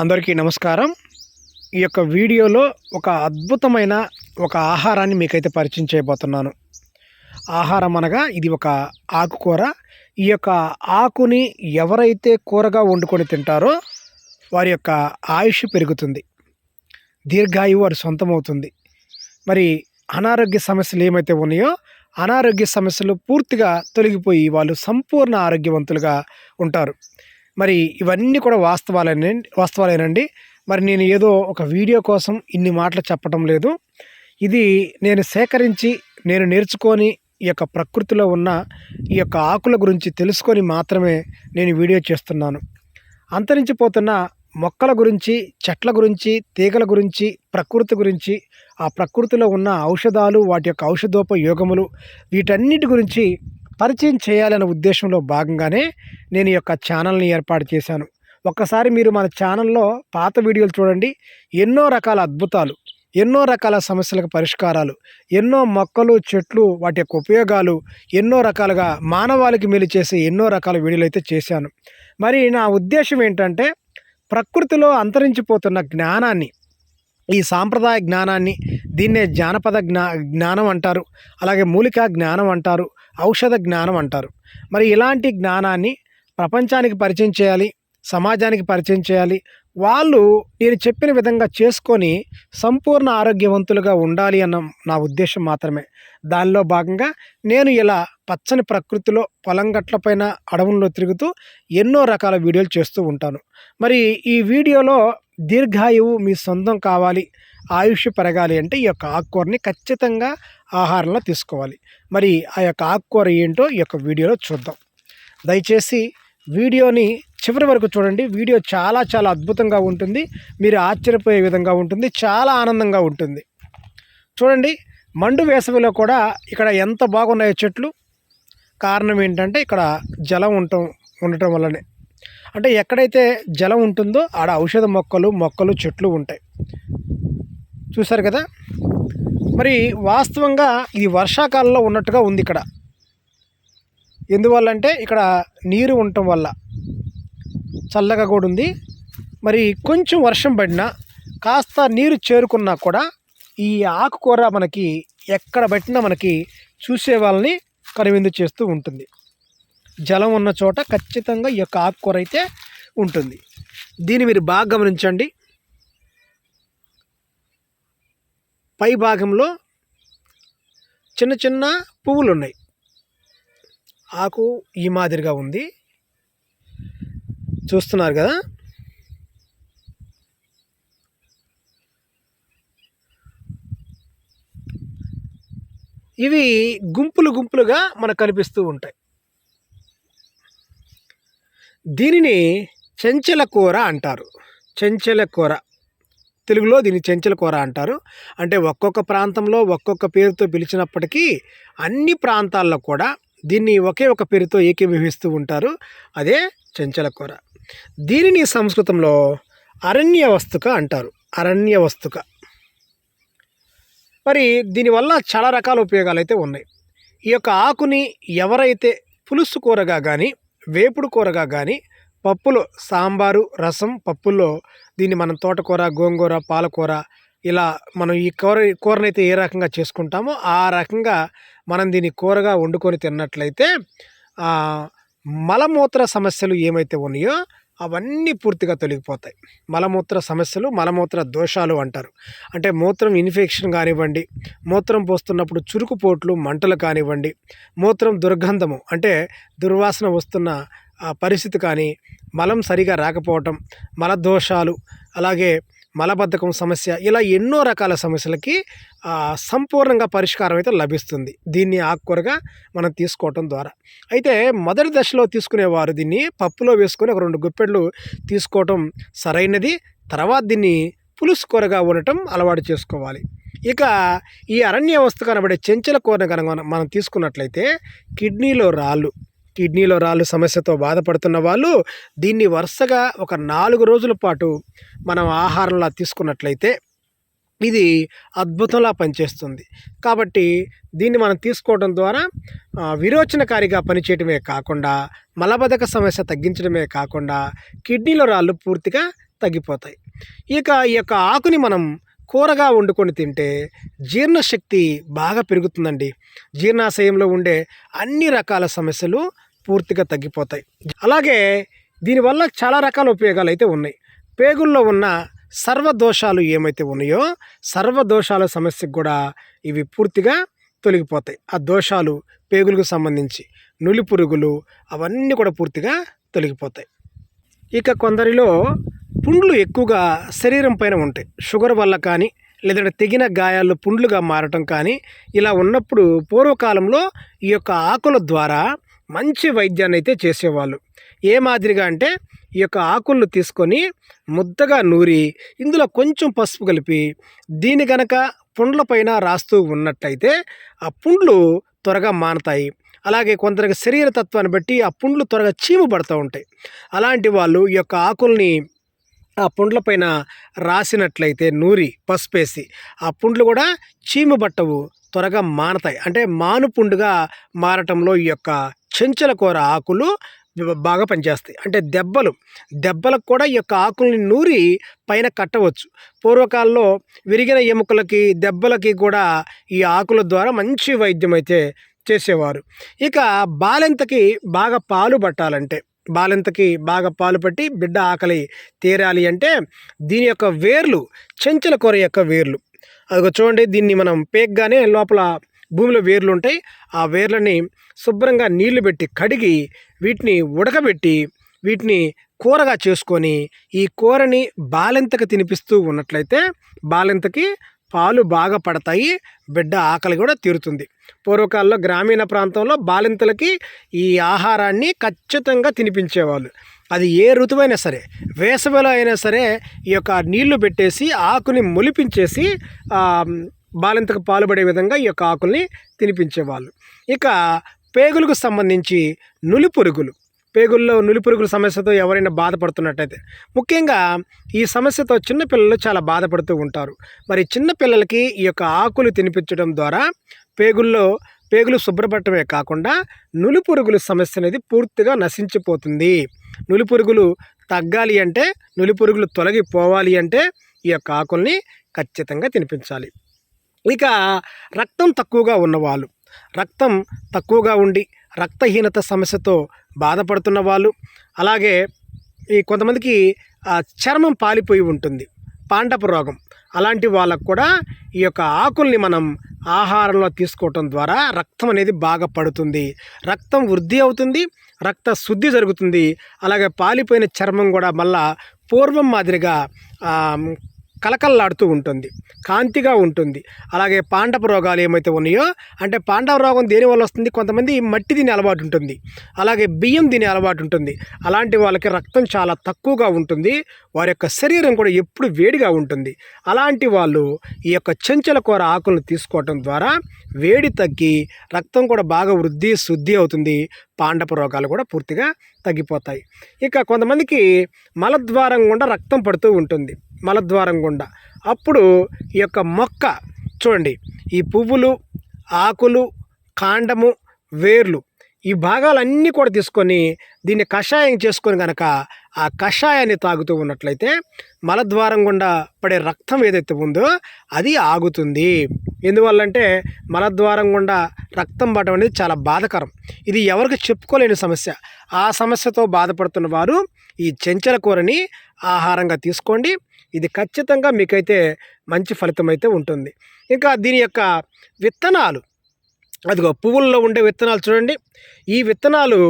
అందరికీ నమస్కారం. ఈ యొక్క వీడియోలో ఒక అద్భుతమైన ఒక ఆహారాన్ని మీకైతే పరిచయం చేయబోతున్నాను. ఆహారం అనగా ఇది ఒక ఆకుకూర. ఈ యొక్క ఆకుని ఎవరైతే కూరగా వండుకొని తింటారో వారి యొక్క ఆయుష్ పెరుగుతుంది. దీర్ఘాయువు వారి సొంతమవుతుంది. మరి అనారోగ్య సమస్యలు ఏమైతే ఉన్నాయో అనారోగ్య సమస్యలు పూర్తిగా తొలగిపోయి వాళ్ళు సంపూర్ణ ఆరోగ్యవంతులుగా ఉంటారు. మరి ఇవన్నీ కూడా వాస్తవాలేనండి వాస్తవాలేనండి. మరి నేను ఏదో ఒక వీడియో కోసం ఇన్ని మాటలు చెప్పడం లేదు. ఇది నేను సేకరించి నేను నేర్చుకొని ఈ యొక్క ప్రకృతిలో ఉన్న ఈ యొక్క ఆకుల గురించి తెలుసుకొని మాత్రమే నేను వీడియో చేస్తున్నాను. అంతరించిపోతున్న మొక్కల గురించి చెట్ల గురించి తీగల గురించి ప్రకృతి గురించి ఆ ప్రకృతిలో ఉన్న ఔషధాలు వాటి యొక్క ఔషధోపయోగములు వీటన్నిటి గురించి పరిచయం చేయాలనే ఉద్దేశంలో భాగంగానే నేను ఈ యొక్క ఛానల్ని ఏర్పాటు చేశాను. ఒక్కసారి మీరు మన ఛానల్లో పాత వీడియోలు చూడండి. ఎన్నో రకాల అద్భుతాలు ఎన్నో రకాల సమస్యలకు పరిష్కారాలు ఎన్నో మొక్కలు చెట్లు వాటి యొక్క ఉపయోగాలు ఎన్నో రకాలుగా మానవాళికి మేలు చేసే ఎన్నో రకాల వీడియోలు అయితే చేశాను. మరి నా ఉద్దేశం ఏంటంటే ప్రకృతిలో అంతరించిపోతున్న జ్ఞానాన్ని ఈ సాంప్రదాయ జ్ఞానాన్ని దీన్నే జానపద జ్ఞా జ్ఞానం అంటారు. అలాగే మూలికా జ్ఞానం అంటారు. ఔషధ జ్ఞానం అంటారు. మరి ఇలాంటి జ్ఞానాన్ని ప్రపంచానికి పరిచయం చేయాలి సమాజానికి పరిచయం చేయాలి. వాళ్ళు నేను చెప్పిన విధంగా చేసుకొని సంపూర్ణ ఆరోగ్యవంతులుగా ఉండాలి అన్న నా ఉద్దేశం మాత్రమే. దానిలో భాగంగా నేను ఇలా పచ్చని ప్రకృతిలో పొలం గట్లపైన అడవుల్లో తిరుగుతూ ఎన్నో రకాల వీడియోలు చేస్తూ ఉంటాను. మరి ఈ వీడియోలో దీర్ఘాయువు మీ సొంతం కావాలి ఆయుష్ పెరగాలి అంటే ఈ యొక్క ఆకుకూరని ఖచ్చితంగా ఆహారంలో తీసుకోవాలి. మరి ఆ యొక్క ఆకుకూర ఏంటో ఈ యొక్క వీడియోలో చూద్దాం. దయచేసి వీడియోని చివరి వరకు చూడండి. వీడియో చాలా చాలా అద్భుతంగా ఉంటుంది. మీరు ఆశ్చర్యపోయే విధంగా ఉంటుంది. చాలా ఆనందంగా ఉంటుంది. చూడండి మండు వేసవిలో కూడా ఇక్కడ ఎంత బాగున్నాయో చెట్లు. కారణం ఏంటంటే ఇక్కడ జలం ఉండటం ఉండటం వల్లనే. అంటే ఎక్కడైతే జలం ఉంటుందో ఆడ ఔషధ మొక్కలు మొక్కలు చెట్లు ఉంటాయి. చూశారు కదా? మరి వాస్తవంగా ఇది వర్షాకాలంలో ఉన్నట్టుగా ఉంది ఇక్కడ. ఎందువల్ల అంటే ఇక్కడ నీరు ఉండటం వల్ల చల్లగా కూడా ఉంది. మరి కొంచెం వర్షం పడినా కాస్త నీరు చేరుకున్నా కూడా ఈ ఆకుకూర మనకి ఎక్కడ పెట్టినా మనకి చూసే వాళ్ళని కనువిందు చేస్తూ ఉంటుంది. జలం ఉన్న చోట ఖచ్చితంగా ఈ యొక్క ఆకుకూర అయితే ఉంటుంది. దీన్ని మీరు బాగా గమనించండి. పై భాగంలో చిన్న చిన్న పువ్వులు ఉన్నాయి ఆకు ఈ మాదిరిగా ఉంది. చూస్తున్నారు కదా? ఇవి గుంపులు గుంపులుగా మనకు కనిపిస్తూ ఉంటాయి. దీనిని చెంచల కూర అంటారు. చెంచల కూర. తెలుగులో దీన్ని చెంచల కూర అంటారు. అంటే ఒక్కొక్క ప్రాంతంలో ఒక్కొక్క పేరుతో పిలిచినప్పటికీ అన్ని ప్రాంతాల్లో కూడా దీన్ని ఒకే ఒక పేరుతో ఏకీభవిస్తూ ఉంటారు. అదే చెంచల కూర. దీనిని సంస్కృతంలో అరణ్య వస్తుక అంటారు. అరణ్య వస్తుక మరి దీనివల్ల చాలా రకాల ఉపయోగాలు అయితే ఉన్నాయి. ఈ యొక్క ఆకుని ఎవరైతే పులుసు కూరగా కానీ వేపుడు కూరగా కానీ పప్పులో సాంబారు రసం పప్పుల్లో దీన్ని మనం తోటకూర గోంగూర పాలకూర ఇలా మనం ఈ కూర కూరనైతే ఏ రకంగా చేసుకుంటామో ఆ రకంగా మనం దీన్ని కూరగా వండుకొని తిన్నట్లయితే మలమూత్ర సమస్యలు ఏమైతే ఉన్నాయో అవన్నీ పూర్తిగా తొలగిపోతాయి. మలమూత్ర సమస్యలు మలమూత్ర దోషాలు అంటారు. అంటే మూత్రం ఇన్ఫెక్షన్ కానివ్వండి మూత్రం పోస్తున్నప్పుడు చురుకుపోట్లు మంటలు కానివ్వండి మూత్రం దుర్గంధము అంటే దుర్వాసన వస్తున్న పరిస్థితి కానీ మలం సరిగా రాకపోవటం మలదోషాలు అలాగే మలబద్ధకం సమస్య ఇలా ఎన్నో రకాల సమస్యలకి సంపూర్ణంగా పరిష్కారం అయితే లభిస్తుంది. దీన్ని ఆకుకూరగా మనం తీసుకోవటం ద్వారా. అయితే మొదటి దశలో తీసుకునేవారు దీన్ని పప్పులో వేసుకొని ఒక రెండు గుప్పెళ్ళు తీసుకోవటం సరైనది. తర్వాత దీన్ని పులుసు కూరగా ఉండటం అలవాటు చేసుకోవాలి. ఇక ఈ అరణ్య వస్తు కనబడే చెంచల కూరను కనుక మనం తీసుకున్నట్లయితే కిడ్నీలో రాళ్ళు కిడ్నీలో రాళ్ళు సమస్యతో బాధపడుతున్న వాళ్ళు దీన్ని వరుసగా ఒక నాలుగు రోజుల పాటు మనం ఆహారంలా తీసుకున్నట్లయితే ఇది అద్భుతంలా పనిచేస్తుంది. కాబట్టి దీన్ని మనం తీసుకోవడం ద్వారా విరోచనకారిగా పనిచేయటమే కాకుండా మలబద్ధక సమస్య తగ్గించడమే కాకుండా కిడ్నీలో రాళ్ళు పూర్తిగా తగ్గిపోతాయి. ఇక ఈ యొక్క ఆకుని మనం కూరగా వండుకొని తింటే జీర్ణశక్తి బాగా పెరుగుతుందండి. జీర్ణాశయంలో ఉండే అన్ని రకాల సమస్యలు పూర్తిగా తగ్గిపోతాయి. అలాగే దీనివల్ల చాలా రకాల ఉపయోగాలు అయితే ఉన్నాయి. పేగుల్లో ఉన్న సర్వదోషాలు ఏమైతే ఉన్నాయో సర్వదోషాల సమస్యకు కూడా ఇవి పూర్తిగా తొలగిపోతాయి. ఆ దోషాలు పేగులకు సంబంధించి నులి పురుగులు అవన్నీ కూడా పూర్తిగా తొలగిపోతాయి. ఇక కొందరిలో పుండ్లు ఎక్కువగా శరీరం పైన ఉంటాయి. షుగర్ వల్ల కానీ లేదంటే తెగిన గాయాల్లో పుండ్లుగా మారటం కానీ ఇలా ఉన్నప్పుడు పూర్వకాలంలో ఈ యొక్క ఆకుల ద్వారా మంచి వైద్యాన్ని అయితే చేసేవాళ్ళు. ఏ మాదిరిగా అంటే ఈ యొక్క ఆకులను తీసుకొని ముద్దగా నూరి ఇందులో కొంచెం పసుపు కలిపి దీని గనక పుండ్ల పైన రాస్తూ ఉన్నట్టయితే ఆ పుండ్లు త్వరగా మానతాయి. అలాగే కొందరికి శరీర తత్వాన్ని బట్టి ఆ పుండ్లు త్వరగా చీము పడుతూ ఉంటాయి. అలాంటి వాళ్ళు ఈ యొక్క ఆకుల్ని ఆ పుండ్ల పైన రాసినట్లయితే నూరి పసుపేసి ఆ పుండ్లు కూడా చీము పట్టవు త్వరగా మానతాయి. అంటే మాను పుండుగా మారటంలో ఈ యొక్క చెంచల కూర ఆకులు బాగా పనిచేస్తాయి. అంటే దెబ్బలు దెబ్బలకు కూడా ఈ యొక్క ఆకుల్ని నూరి పైన కట్టవచ్చు. పూర్వకాలంలో విరిగిన ఎముకలకి దెబ్బలకి కూడా ఈ ఆకుల ద్వారా మంచి వైద్యం అయితే చేసేవారు. ఇక బాలెంతకి బాగా పాలు పట్టాలంటే బాలెంతకి బాగా పాలు పట్టి బిడ్డ ఆకలి తీరాలి అంటే దీని యొక్క వేర్లు చెంచల కూర యొక్క వేర్లు. అది చూడండి దీన్ని మనం పేగ్గానే లోపల భూమిలో వేర్లు ఉంటాయి ఆ వేర్లని శుభ్రంగా నీళ్ళు పెట్టి కడిగి వీటిని ఉడకబెట్టి వీటిని కూరగా చేసుకొని ఈ కూరని బాలింతకు తినిపిస్తూ ఉన్నట్లయితే బాలింతకి పాలు బాగా పడతాయి. బిడ్డ ఆకలి కూడా తీరుతుంది. పూర్వకాలంలో గ్రామీణ ప్రాంతంలో బాలింతలకి ఈ ఆహారాన్ని ఖచ్చితంగా తినిపించేవాళ్ళు. అది ఏ ఋతువైనా సరే వేసవిలో అయినా సరే ఈ యొక్క నీళ్ళు పెట్టేసి ఆకుని మొలిపించేసి బాలింతకు పాలుపడే విధంగా ఈ యొక్క ఆకుల్ని తినిపించేవాళ్ళు. ఇక పేగులకు సంబంధించి నులి పురుగులు పేగుల్లో నులి పురుగుల సమస్యతో ఎవరైనా బాధపడుతున్నట్టయితే ముఖ్యంగా ఈ సమస్యతో చిన్నపిల్లలు చాలా బాధపడుతూ ఉంటారు. మరి చిన్నపిల్లలకి ఈ యొక్క ఆకులు తినిపించడం ద్వారా పేగుల్లో పేగులు శుభ్రపడటమే కాకుండా నులి పురుగుల సమస్య అనేది పూర్తిగా నశించిపోతుంది. నులి పురుగులు తగ్గాలి అంటే నులి పురుగులు తొలగిపోవాలి అంటే ఈ యొక్క ఆకుల్ని ఖచ్చితంగా తినిపించాలి. ఇక రక్తం తక్కువగా ఉన్నవాళ్ళు రక్తం తక్కువగా ఉండి రక్తహీనత సమస్యతో బాధపడుతున్న వాళ్ళు అలాగే ఈ కొంతమందికి చర్మం పాలిపోయి ఉంటుంది పాండపు రోగం. అలాంటి వాళ్ళకు కూడా ఈ యొక్క ఆకుల్ని మనం ఆహారంలో తీసుకోవటం ద్వారా రక్తం అనేది బాగా పడుతుంది. రక్తం వృద్ధి అవుతుంది రక్త శుద్ధి జరుగుతుంది అలాగే పాలిపోయిన చర్మం కూడా మళ్ళా పూర్వం మాదిరిగా కలకల్లాడుతూ ఉంటుంది కాంతిగా ఉంటుంది. అలాగే పాండవ రోగాలు ఏమైతే ఉన్నాయో అంటే పాండవ రోగం దేనివల్ల వస్తుంది? కొంతమంది మట్టి తినే అలవాటు ఉంటుంది అలాగే బియ్యం తినే అలవాటు ఉంటుంది. అలాంటి వాళ్ళకి రక్తం చాలా తక్కువగా ఉంటుంది వారి యొక్క శరీరం కూడా ఎప్పుడు వేడిగా ఉంటుంది. అలాంటి వాళ్ళు ఈ యొక్క చెంచల కూర ఆకులను తీసుకోవటం ద్వారా వేడి తగ్గి రక్తం కూడా బాగా వృద్ధి శుద్ధి అవుతుంది పాండప రోగాలు కూడా పూర్తిగా తగ్గిపోతాయి. ఇక కొంతమందికి మలద్వారం గుండా రక్తం పడుతూ ఉంటుంది. మలద్వారం గుండా. అప్పుడు ఈ యొక్క మొక్క చూడండి ఈ పువ్వులు ఆకులు కాండము వేర్లు ఈ భాగాలన్నీ కూడా తీసుకొని దీన్ని కషాయం చేసుకొని కనుక ఆ కషాయాన్ని తాగుతూ ఉన్నట్లయితే మలద్వారం గుండా పడే రక్తం ఏదైతే ఉందో అది ఆగుతుంది. ఎందువల్లంటే మలద్వారం గుండా రక్తం పడడం అనేది చాలా బాధకరం. ఇది ఎవరికి చెప్పుకోలేని సమస్య. ఆ సమస్యతో బాధపడుతున్న వారు ఈ చెంచల కూరని ఆహారంగా తీసుకోండి. ఇది ఖచ్చితంగా మీకైతే మంచి ఫలితం అయితే ఉంటుంది. ఇంకా దీని యొక్క విత్తనాలు అదిగో పువ్వుల్లో ఉండే విత్తనాలు చూడండి. ఈ విత్తనాలు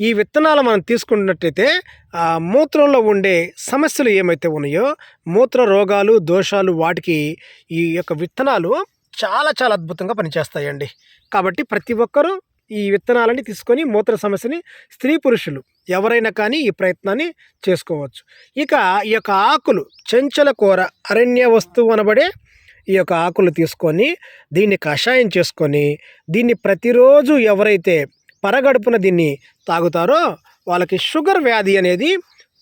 ఈ విత్తనాలు మనం తీసుకున్నట్టయితే మూత్రంలో ఉండే సమస్యలు ఏమైతే ఉన్నాయో మూత్ర రోగాలు దోషాలు వాటికి ఈ యొక్క విత్తనాలు చాలా చాలా అద్భుతంగా పనిచేస్తాయండి. కాబట్టి ప్రతి ఒక్కరూ ఈ విత్తనాలని తీసుకొని మూత్ర సమస్యని స్త్రీ పురుషులు ఎవరైనా కానీ ఈ ప్రయత్నాన్ని చేసుకోవచ్చు. ఇక ఈ యొక్క ఆకులు చెంచల కూర అరణ్య వస్తువు అనబడే ఈ యొక్క ఆకులు తీసుకొని దీన్ని కషాయం చేసుకొని దీన్ని ప్రతిరోజు ఎవరైతే పరగడుపున దీన్ని తాగుతారో వాళ్ళకి షుగర్ వ్యాధి అనేది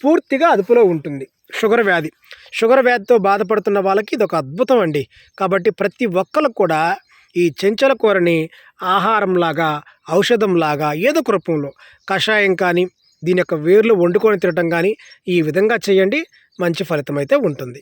పూర్తిగా అదుపులో ఉంటుంది. షుగర్ వ్యాధి. షుగర్ వ్యాధితో బాధపడుతున్న వాళ్ళకి ఇది ఒక అద్భుతం అండి. కాబట్టి ప్రతి ఒక్కరు కూడా ఈ చెంచల కూరని ఆహారంలాగా ఔషధంలాగా ఏదో ఒక రూపంలో కషాయం కానీ దీని యొక్క వేర్లు వండుకొని తినటం కానీ ఈ విధంగా చేయండి. మంచి ఫలితం అయితే ఉంటుంది.